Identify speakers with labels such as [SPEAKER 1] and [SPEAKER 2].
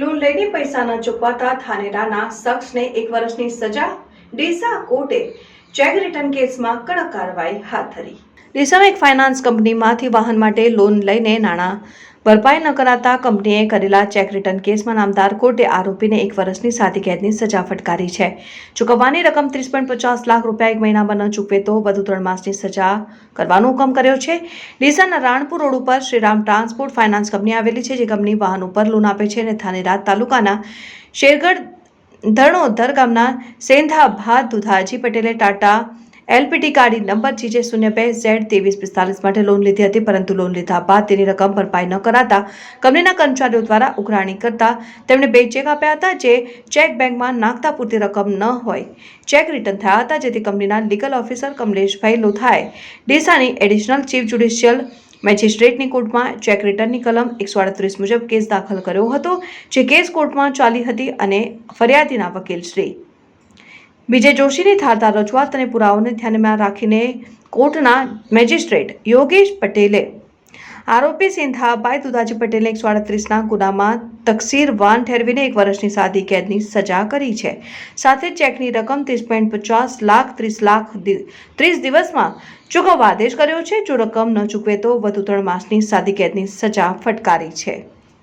[SPEAKER 1] Loan લઈને પૈસા ન ચૂકવાતા થાનેરાના શખ્સને એક વર્ષની સજા. ડીસા કોર્ટે ચેક રિટર્ન કેસમાં કડક કાર્યવાહી હાથ ધરી. ડીસામાં એક ફાઇનાન્સ કંપનીમાંથી વાહન માટે લોન લઈને નાણાં ભરપાઈ ન કરાતા કંપનીએ કરેલા ચેક રિટર્ન કેસમાં નામદાર કોર્ટે આરોપીને એક વર્ષની સાદી કેદની સજા ફટકારી છે. ચૂકવવાની રકમ ત્રીસ પોઈન્ટ પચાસ લાખ રૂપિયા એક મહિનામાં ન ચૂકવે તો વધુ ત્રણ માસની સજા કરવાનો હુકમ કર્યો છે. ડીસાના રાણપુર રોડ ઉપર શ્રીરામ ટ્રાન્સપોર્ટ ફાઇનાન્સ કંપની આવેલી છે, જે કંપની વાહન ઉપર લોન આપે છે અને થાનેરાત તાલુકાના શેરગઢ ધરણોધર ગામના સેંધા ભાત દુધાજી પટેલે ટાટા એલપીટી ગાડી નંબર જીજે શૂન્ય બે ઝેડ ત્રેવીસ પિસ્તાલીસ માટે લોન લીધી હતી, પરંતુ લોન લીધા બાદ તેની રકમ ભરપાઈ ન કરાતા કંપનીના કર્મચારીઓ દ્વારા ઉઘરાણી કરતા તેમણે બે ચેક આપ્યા હતા જે ચેક બેંકમાં નાખતા પૂરતી રકમ ન હોય. ચેક રિટર્ન થયા હતા, જેથી કંપનીના લીગલ ઓફિસર કમલેશભાઈ લોથાએ ડીસાની એડિશનલ ચીફ જ્યુડિશિયલ મેજિસ્ટ્રેટની કોર્ટમાં ચેક રિટર્નની કલમ એકસો અડત્રીસ મુજબ કેસ દાખલ કર્યો હતો, જે કેસ કોર્ટમાં ચાલી હતી અને ફરિયાદીના વકીલ શ્રી વિજય જોશીની ધારદાર રજૂઆત અને પુરાવાઓને ધ્યાનમાં રાખીને કોર્ટના મેજિસ્ટ્રેટ યોગેશ પટેલે આરોપી સિંધાભાઈ દુદાજી પટેલને એકસો આડત્રીસના ગુનામાં તકસીર વાન ઠેરવીને એક વર્ષની સાદી કેદની સજા કરી છે. સાથે ચેકની રકમ ત્રીસ પોઈન્ટ પચાસ લાખ, ત્રીસ લાખ ત્રીસ દિવસમાં ચૂકવવા આદેશ કર્યો છે. જો રકમ ન ચૂકવે તો વધુ ત્રણ માસની સાદી કેદની સજા ફટકારી છે.